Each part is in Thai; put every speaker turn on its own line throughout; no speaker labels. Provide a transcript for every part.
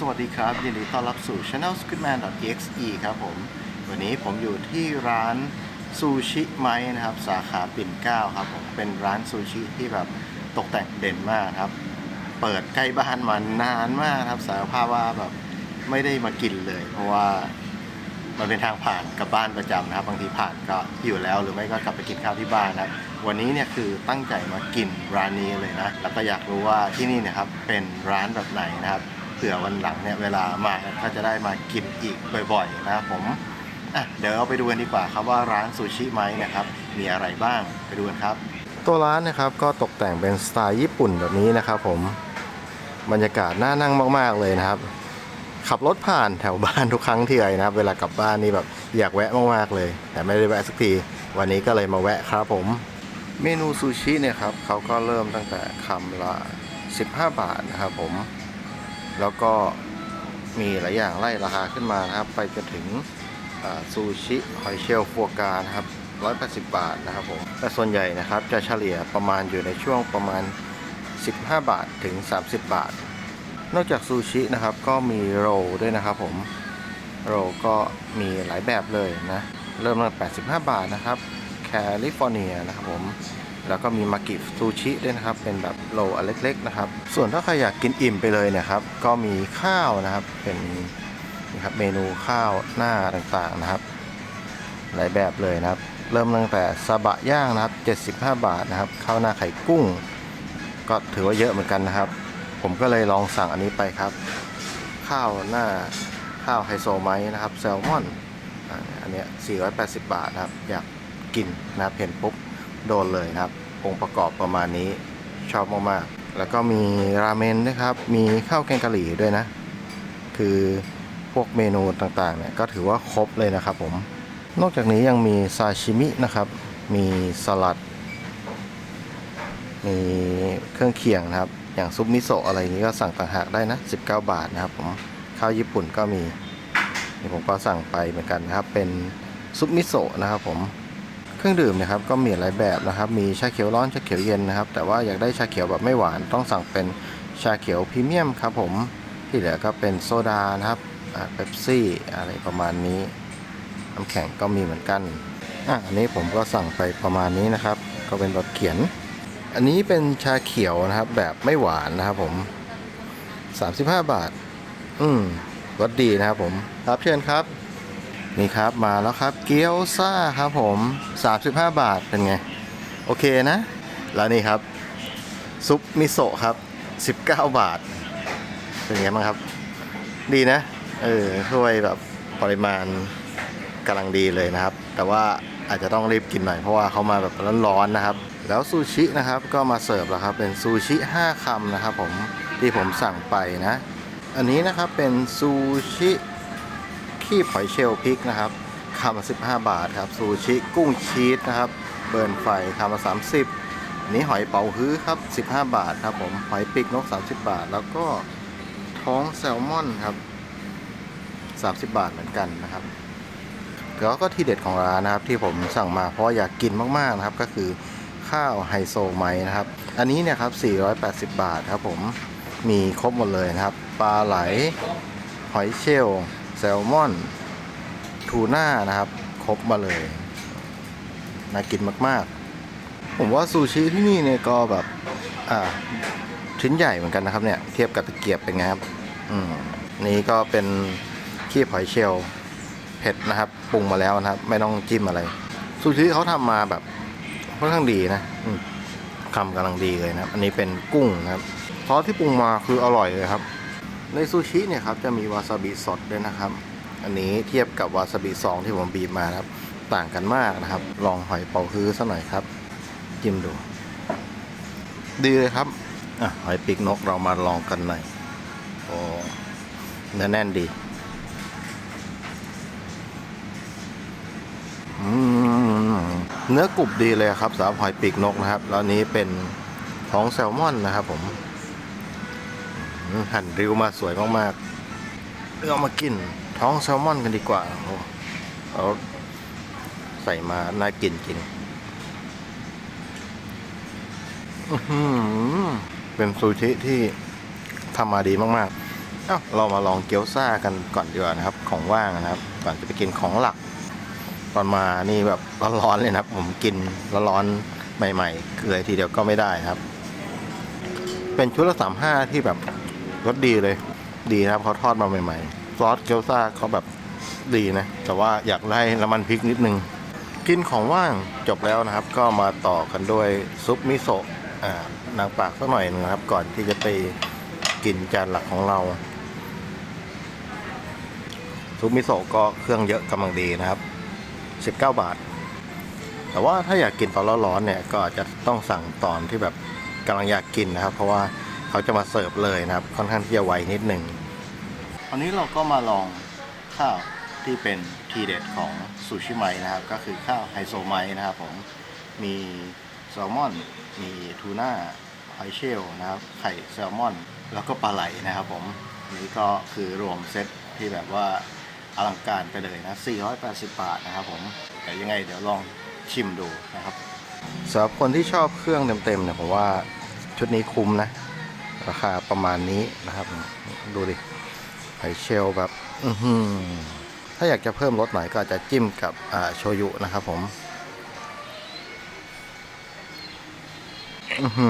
สวัสดีครับ ยินดีต้อนรับสู่ Channel Squidman.exe ครับผม วันนี้ผมอยู่ที่ร้านซูชิไม้นะครับ สาขาปิ่นเกล้าครับผม เป็นร้านซูชิที่แบบตกแต่งเด่นมากครับ เปิดใกล้บ้านมานานมากครับ สารภาพว่าแบบไม่ได้มากินเลย เพราะว่ามันเป็นทางผ่านกลับบ้านประจำนะครับ บางทีผ่านก็อยู่แล้วหรือไม่ก็กลับไปกินข้าวที่บ้านนะครับ วันนี้เนี่ยคือตั้งใจมากินร้านนี้เลยนะ แล้วก็อยากรู้ว่าที่นี่เนะครับเป็นร้านแบบไหนนะครับ ผื่อวันหลังเนี่ยเวลามาก็จะได้มากินอีกบ่อยๆนะครับผมอะเดี๋ยวเราไปดูกันดีกว่าครับว่าร้านซูชิไหมนะครับมีอะไรบ้างไปดูกันครับตัวร้านนะครับก็ตกแต่งเป็นสไตล์ญี่ปุ่นแบบนี้นะครับ ผมบรรยากาศน่านั่งมาก ๆเลยนะครับ ขับรถผ่านแถวบ้านทุกครั้งที่ไรนะครับ เวลากลับบ้านนี่แบบอยากแวะมากๆเลย แต่ไม่ได้แวะสักที วันนี้ก็เลยมาแวะครับผม เมนูซูชิเนี่ยครับเขาก็เริ่มตั้งแต่คำละ 15 บาทนะครับผม แล้วก็มีหลายอย่างไล่ราคาขึ้นมานะครับ ไปจนถึงซูชิหอยเชลล์ฟัวกรานะครับ180 บาทนะครับผมแต่ส่วนใหญ่นะครับจะเฉลี่ยประมาณอยู่ในช่วงประมาณ 15 บาทถึง 30 บาท นอกจากซูชินะครับก็มีโรด้วยนะครับผมโรก็มีหลายแบบเลยนะ เริ่มตั้งแต่85 บาทนะครับ แคลิฟอร์เนียนะครับผม แล้วก็มีมากิซูชิด้วยนะครับ เป็นแบบโรลอันเล็กๆนะครับ ส่วนถ้าใครอยากกินอิ่มไปเลยเนะครับ ก็มีข้าวนะครับ เป็นนะครับเมนูข้าวหน้าต่างๆนะครับ หลายแบบเลยนะครับ เริ่มตั้งแต่ซาบะย่างนะครับ 75 บาทนะครับ ข้าวหน้าไข่กุ้ง ก็ถือว่าเยอะเหมือนกันนะครับ ผมก็เลยลองสั่งอันนี้ไปครับ ข้าวหน้าข้าวไฮโซไมท์นะครับแซลมอนอันนี้480 บาทนะครับ อยากกินนะครับเห็นปุ๊บ โดนเลยครับ องค์ประกอบประมาณนี้ชอบมากๆ แล้วก็มีราเมนนะครับ มีข้าวแกงกะหรี่ด้วยนะ คือพวกเมนูต่างๆเนี่ยก็ถือว่าครบเลยนะครับผม นอกจากนี้ยังมีซาชิมินะครับ มีสลัด มีเครื่องเคียงนะครับ อย่างซุปมิโซะอะไรนี้ก็สั่งต่างหากได้นะ 19 บาทนะครับผมข้าวญี่ปุ่นก็มีนี่ผมก็สั่งไปเหมือนกันนะครับ เป็นซุปมิโซะนะครับผม เครื่องดื่มนะครับก็มีหลายแบบนะครับ มีชาเขียวร้อนชาเขียวเย็นนะครับ แต่ว่าอยากได้ชาเขียวแบบไม่หวานต้องสั่งเป็นชาเขียวพรีเมียมครับผมที่เหลือก็เป็นโซดานะครับเป๊ปซี่อะไรประมาณนี้น้ำแข็งก็มีเหมือนกันอะอันนี้ผมก็สั่งไปประมาณนี้นะครับ ก็เป็นแบบเขียน อันนี้เป็นชาเขียวนะครับ แบบไม่หวานนะครับผม 35 บาท อืมรสดีนะครับผม ครับเชิญครับ นี่ครับมาแล้วครับเกี๊ยวซ่าครับผม 35 บาทเป็นไง โอเคนะ แล้วนี่ครับ ซุปมิโซะครับ 19 บาท เป็นไงบ้างครับ ดีนะ เออถ้วยแบบปริมาณกำลังดีเลยนะครับ แต่ว่าอาจจะต้องรีบกินหน่อยเพราะว่าเขามาแบบร้อนๆนะครับ แล้วซูชินะครับก็มาเสิร์ฟแล้วครับ เป็นซูชิ 5คำนะครับผมที่ผมสั่งไปนะ อันนี้นะครับเป็นซูชิ ขี้หอยเชลล์พริกนะครับคำละ15 บาทครับซูชิกุ้งชีสนะครับ เบิร์นไฟคำละ30 อันนี้หอยเป๋าฮื้อครับ 15 บาทครับผมหอยปีกนก 30 บาท แล้วก็ท้องแซลมอนครับ 30 บาทเหมือนกันนะครับแล้วก็ที่เด็ดของร้านนะครับที่ผมสั่งมาเพราะอยากกินมากๆนะครับก็คือข้าวไฮโซไมนะครับ อันนี้เนี่ยครับ 480 บาทครับผมมีครบหมดเลยนะครับ ปลาไหล หอยเชลล์ แซลมอน ทูน่านะครับ ครบมาเลย น่ากินมากๆ ผมว่าซูชิที่นี่เนี่ยก็แบบ อ่า ชิ้นใหญ่เหมือนกันนะครับเนี่ย เทียบกับตะเกียบเป็นไงครับ อืม นี่ก็เป็นขี้หอยเชลเผ็ดนะครับ ปรุงมาแล้วนะครับ ไม่ต้องจิ้มอะไร ซูชิเขาทำมาแบบค่อนข้างดีนะอืมคำกำลังดีเลยนะ อันนี้เป็นกุ้งนะครับ ซอสที่ปรุงมาคืออร่อยเลยครับ ในซูชิเนี่ยครับจะมีวาซาบิสดด้วยนะครับ อันนี้เทียบกับวาซาบิซองที่ผมบีบมาครับ ต่างกันมากนะครับ ลองหอยเป๋าฮื้อสักหน่อยครับ จิ้มดู ดีเลยครับอหอยปีกนกเรามาลองกันหน่อยโอ้เนื้อแน่นดี เนื้อกรุบดีเลยครับสำหรับหอยปีกนกนะครับ แล้วนี้เป็นท้องแซลมอนนะครับผม หั่นริ้วมาสวยมากๆเรามากินท้องแซลมอนกันดีกว่าโอ้เอาใส่มาน่ากินจริงเป็นซูชิที่ทำมาดีมากๆ เอ้าเรามาลองเกี๊ยวซ่ากันก่อนดีกว่านะครับ ของว่างนะครับ ก่อนจะไปกินของหลัก ตอนมานี่แบบร้อนๆเลยนะครับ ผมกินร้อนๆใหม่ๆเลยทีเดียวก็ไม่ได้ครับ เป็นชุดละสามห้าที่แบบ รสดีเลย ดีนะครับเขาทอดมาใหม่ๆ ซอสเกี๊ยวซ่าเขาแบบดีนะ แต่ว่าอยากได้น้ำมันพริกนิดนึง กินของว่างจบแล้วนะครับ ก็มาต่อกันด้วยซุปมิโซะนางปากสักหน่อยหนึงนะครับ ก่อนที่จะไปกินจานหลักของเรา ซุปมิโซะก็เครื่องเยอะกำลังดีนะครับ 19 บาท แต่ว่าถ้าอยากกินตอนร้อนๆเนี่ย ก็อาจจะต้องสั่งตอนที่แบบกำลังอยากกินนะครับ เพราะว่า เขาจะมาเสิร์ฟเลยนะครับ ค่อนข้างที่จะไวนิดหนึ่งวันนี้เราก็มาลองข้าวที่เป็นทีเด็ดของซูชิไมนะครับ ก็คือข้าวไฮโซไมนะครับผมมีแซลมอน มีทูน่าหอยเชลล์นะครับ ไข่แซลมอน แล้วก็ปลาไหลนะครับผมอันนี้ก็คือรวมเซตที่แบบว่าอลังการไปเลยนะ 480 บาทนะครับผมแต่ยังไงเดี๋ยวลองชิมดูนะครับสำหรับคนที่ชอบเครื่องเต็มๆเนี่ยผมว่าชุดนี้คุ้มนะ ราคาประมาณนี้นะครับ ดูดิหอยเชลแบบอือหือถ้าอยากจะเพิ่มรสหน่อยก็จะจิ้มกับโชยุนะครับผมอื้อหื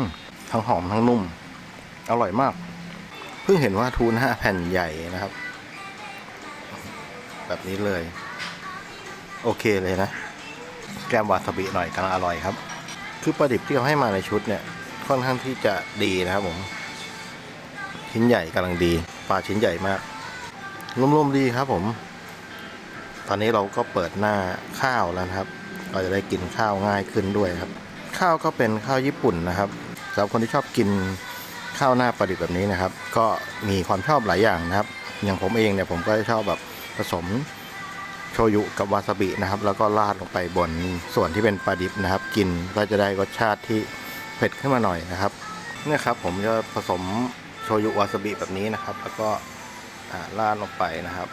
อทั้งหอมทั้งนุ่ม อร่อยมาก เพิ่งเห็นว่าทูน่าแผ่นใหญ่นะครับ แบบนี้เลย โอเคเลยนะ แกมวาซาบิหน่อยกำลังอร่อยครับ คือปลาดิบที่เขาให้มาในชุดเนี่ย ค่อนข้างที่จะดีนะครับผม ชิ้นใหญ่กำลังดี ปลาชิ้นใหญ่มากรวมๆดีครับผม ตอนนี้เราก็เปิดหน้าข้าวแล้วครับ เราจะได้กินข้าวง่ายขึ้นด้วยครับ ข้าวก็เป็นข้าวญี่ปุ่นนะครับสำหรับคนที่ชอบกินข้าวหน้าปลาดิบแบบนี้นะครับ ก็มีความชอบหลายอย่างนะครับ อย่างผมเองเนี่ยผมก็ชอบแบบผสมโชยุกับวาซาบินะครับ แล้วก็ราดลงไปบนส่วนที่เป็นปลาดิบนะครับ กินก็จะได้รสชาติที่ เผ็ดขึ้นมาหน่อยนะครับเนี่ยครับผมจะผสมโชยุวาซาบิแบบนี้นะครับ แล้วก็ราดลงไปนะครับ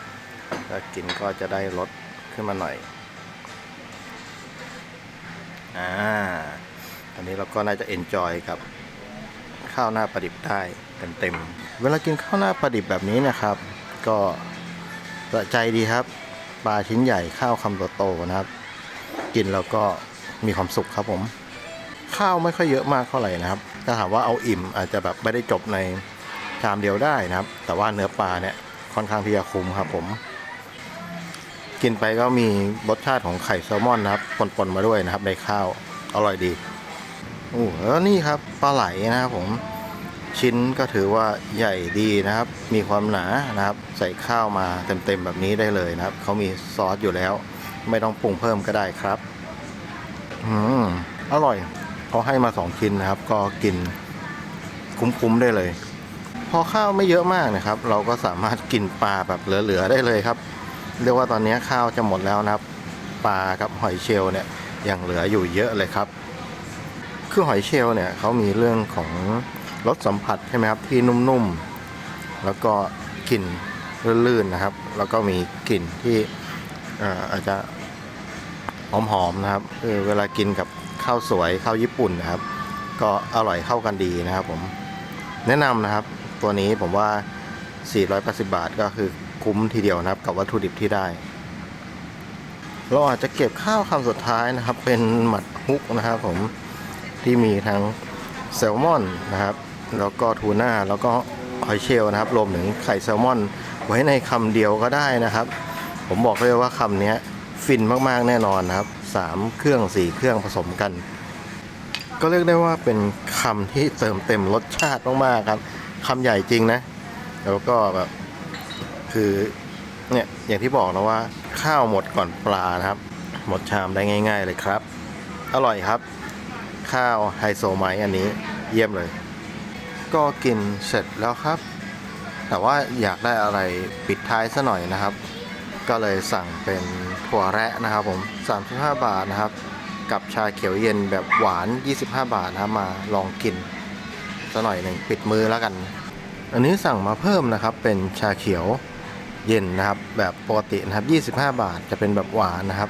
แล้วกินก็จะได้รสขึ้นมาหน่อยอ่าอันนี้เราก็น่าจะเอนจอยกับข้าวหน้าปลาดิบได้เต็มๆเวลากินข้าวหน้าปลาดิบแบบนี้นะครับ ก็สะใจดีครับปลาชิ้นใหญ่ข้าวคำโตๆนะครับ กินแล้วก็มีความสุขครับผม ข้าวไม่ค่อยเยอะมากเท่าไหร่นะครับ ถ้าถามว่าเอาอิ่มอาจจะแบบไม่ได้จบในชามเดียวได้นะครับ แต่ว่าเนื้อปลาเนี่ยค่อนข้างที่จะคุ้มครับ ผม กินไปก็มีรสชาติของไข่แซลมอนนะครับปนๆมาด้วยนะครับในข้าวอร่อยดีโอ้แล้วนี่ครับปลาไหลนะครับผมชิ้นก็ถือว่าใหญ่ดีนะครับ มีความหนานะครับ ใส่ข้าวมาเต็มๆแบบนี้ได้เลยนะครับ เขามีซอสอยู่แล้ว ไม่ต้องปรุงเพิ่มก็ได้ครับ อืม อร่อย เขาให้มาสองชิ้นนะครับ ก็กินคุ้มๆได้เลย พอข้าวไม่เยอะมากนะครับ เราก็สามารถกินปลาแบบเหลือๆได้เลยครับ เรียกว่าตอนนี้ข้าวจะหมดแล้วนะครับ ปลากับหอยเชลล์เนี่ยยังเหลืออยู่เยอะเลยครับ คือหอยเชลล์เนี่ยเขามีเรื่องของรสสัมผัสใช่ไหมครับที่นุ่มๆแล้วก็กลิ่นลื่นๆนะครับ แล้วก็มีกลิ่นที่อาจจะหอมๆนะครับเออเวลากินกับ ข้าวสวยข้าวญี่ปุ่นนะครับ ก็อร่อยเข้ากันดีนะครับผมแนะนำนะครับ ตัวนี้ผมว่า 480 บาทก็คือคุ้มทีเดียวนะครับ กับวัตถุดิบที่ได้ เราอาจจะเก็บข้าวคำสุดท้ายนะครับ เป็นหมัดฮุกนะครับ ผมที่มีทั้งแซลมอนนะครับ แล้วก็ทูน่าแล้วก็หอยเชลล์นะครับรวมถึงไข่แซลมอน ไว้ในคำเดียวก็ได้นะครับ ผมบอกเลยว่าคำนี้ฟินมากๆแน่นอนนะครับ สามเครื่องสี่เครื่องผสมกัน ก็เรียกได้ว่าเป็นคำที่เติมเต็มรสชาติมากๆครับคำใหญ่จริงนะ แล้วก็แบบคือเนี่ยอย่างที่บอกนะว่าข้าวหมดก่อนปลานะครับ หมดชามได้ง่าย ๆ เลยครับ อร่อยครับ ข้าวไฮโซไมอันนี้เยี่ยมเลย ก็กินเสร็จแล้วครับ แต่ว่าอยากได้อะไรปิดท้ายซะหน่อยนะครับ ก็เลยสั่งเป็น ถั่วแระนะครับผม 35 บาทนะครับ กับชาเขียวเย็นแบบหวาน 25 บาทนะมาลองกินสักหน่อยหนึ่งปิดมือแล้วกัน อันนี้สั่งมาเพิ่มนะครับ เป็นชาเขียวเย็นนะครับ แบบปกตินะครับ 25 บาทจะเป็นแบบหวานนะครับ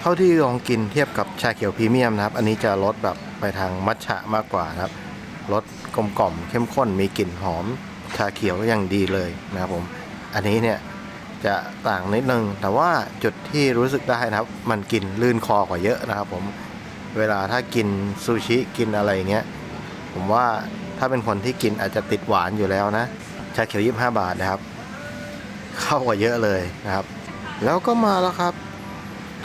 เท่าที่ลองกินเทียบกับชาเขียวพรีเมียมนะครับ อันนี้จะรสแบบไปทางมัทฉะมากกว่านะครับรสกลมกล่อมเข้มข้นมีกลิ่นหอมชาเขียวอย่างดีเลยนะครับผม อันนี้เนี่ย จะต่างนิดนึง แต่ว่าจุดที่รู้สึกได้นะครับ มันกินลื่นคอกว่าเยอะนะครับ ผมเวลาถ้ากินซูชิกินอะไรอย่างเงี้ยผมว่าถ้าเป็นคนที่กินอาจจะติดหวานอยู่แล้วนะชาเขียว25บาทนะครับ เข้ากว่าเยอะเลยนะครับ แล้วก็มาแล้วครับ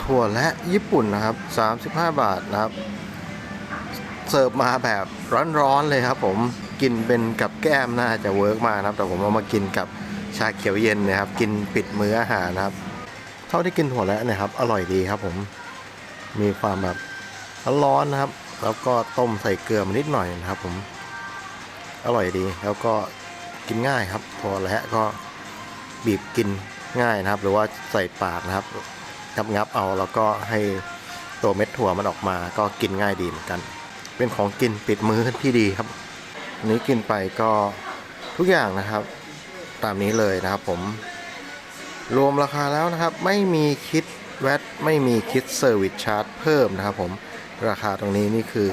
ถั่วและญี่ปุ่นนะครับ 35 บาทนะครับ เสิร์ฟมาแบบร้อนๆเลยครับ ผมกินเป็นกับแก้มน่าจะเวิร์กมากนะครับ แต่ผมเอามากินกับ ชาเขียวเย็นนะครับ กินปิดมื้ออาหารนะครับ เท่าที่กินถั่วและเนี่ยครับ อร่อยดีครับผมมีความแบบร้อนนะครับ แล้วก็ต้มใส่เกลือมานิดหน่อยนะครับ ผม อร่อยดี แล้วก็กินง่ายครับถั่วและก็บีบกินง่ายนะครับ หรือว่าใส่ปากนะครับงับงับเอาแล้วก็ให้ตัวเม็ดถั่วมันออกมา ก็กินง่ายดีเหมือนกัน เป็นของกินปิดมือที่ดีครับนนี้กินไปก็ทุกอย่างนะครับ ตามนี้เลยนะครับผม รวมราคาแล้วนะครับ ไม่มีคิดแวตไม่มีคิดเซอร์วิสชาร์จเพิ่มนะครับผมราคาตรงนี้นี่คือ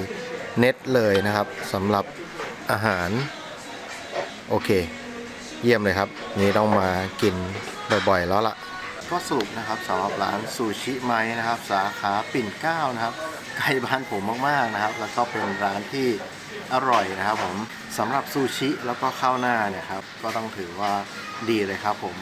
เน็ตเลยนะครับสำหรับอาหาร โอเค เยี่ยมเลยครับ นี่ต้องมากินบ่อยๆแล้วล่ะ ก็สรุปนะครับสำหรับร้านซูชิไมนะครับ สาขาปิ่นเกล้านะครับใกล้บ้านผมมากๆนะครับ แล้วก็เป็นร้านที่ อร่อยนะครับผมสำหรับซูชิแล้วก็ข้าวหน้าเนี่ยครับก็ต้องถือว่าดีเลยครับผม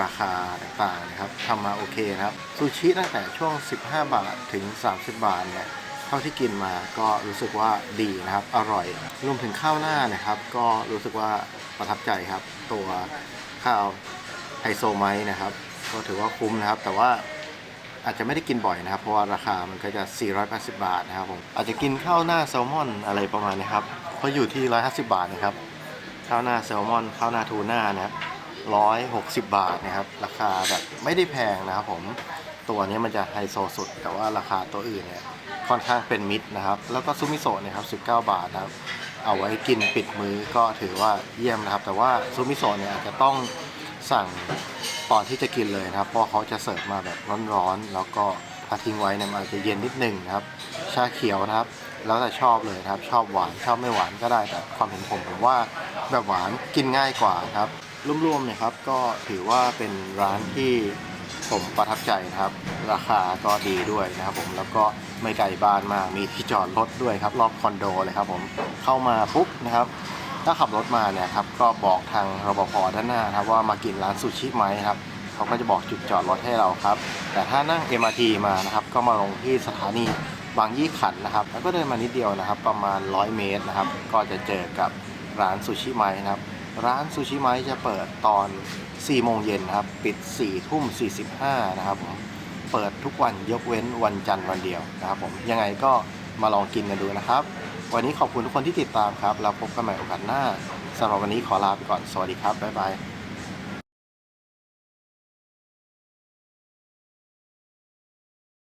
ราคาต่างๆนะครับทำมาโอเคนะครับซูชิตั้งแต่ช่วง 15 บาทถึง 30 บาทเนี่ยเท่าที่กินมาก็รู้สึกว่าดีนะครับอร่อยรวมถึงข้าวหน้าเนะครับ ก็รู้สึกว่าประทับใจครับ ตัวข้าวไฮโซไมนะครับ ก็ถือว่าคุ้มนะครับ แต่ว่า อาจจะไม่ได้กินบ่อยนะครับ เพราะว่าราคามันก็จะ 480 บาทนะครับผมอาจจะกินข้าวหน้าแซลมอนอะไรประมาณนี้ครับเพราะอยู่ที่ 150 บาทนะครับข้าวหน้าแซลมอนข้าวหน้าทูน่านะครับ 160 บาทนะครับ ราคาแบบไม่ได้แพงนะครับผมตัวนี้มันจะไฮโซสุด แต่ว่าราคาตัวอื่นเนี่ยค่อนข้างเป็นมิตรนะครับ แล้วก็ซุมิโซะนี่ยครับ 19 บาทนะครับ เอาไว้กินปิดมื้อก็ถือว่าเยี่ยมนะครับ แต่ว่าซุมิโซะเนี่ยอาจจะต้องสั่ง ตอนที่จะกินเลยนะครับ เพราะเขาจะเสิร์ฟมาแบบร้อนๆ แล้วก็ถ้าทิ้งไว้เนี่ยมันอาจจะเย็นนิดนึงนะครับ ชาเขียวนะครับ แล้วแต่ชอบเลยนะครับ ชอบหวานชอบไม่หวานก็ได้แต่ความเห็นผมผมว่าแบบหวานกินง่ายกว่าครับรวมๆเนี่ยครับก็ถือว่าเป็นร้านที่ผมประทับใจนะครับ ราคาก็ดีด้วยนะครับผมแล้วก็ไม่ไกลบ้านมากมีที่จอดรถด้วยครับรอบคอนโดเลยครับผมเข้ามาปุ๊บนะครับ ถ้าขับรถมาเนี่ยครับก็บอกทางรปภด้านหน้าครับว่ามากินร้านซูชิไหมครับเขาก็จะบอกจุดจอดรถให้เราครับ แต่ถ้านั่ง MRT มานะครับก็มาลงที่สถานีบางยี่ขันนะครับ แล้วก็เดินมานิดเดียวนะครับ ประมาณ 100 เมตรนะครับ ก็จะเจอกับร้านซูชิไหมนะครับ ร้านซูชิไหมจะเปิดตอน 4 โมงเย็นครับ ปิด 4 ทุ่ม 45 นะครับผมเปิดทุกวันยกเว้นวันจันทร์วันเดียวนะครับผมยังไงก็มาลองกินกันดูนะครับ วันนี้ขอบคุณทุกคนที่ติดตามครับ เราพบกันใหม่โอกาสหน้าสำหรับวันนี้ขอลาไปก่อน สวัสดีครับ บ๊ายบาย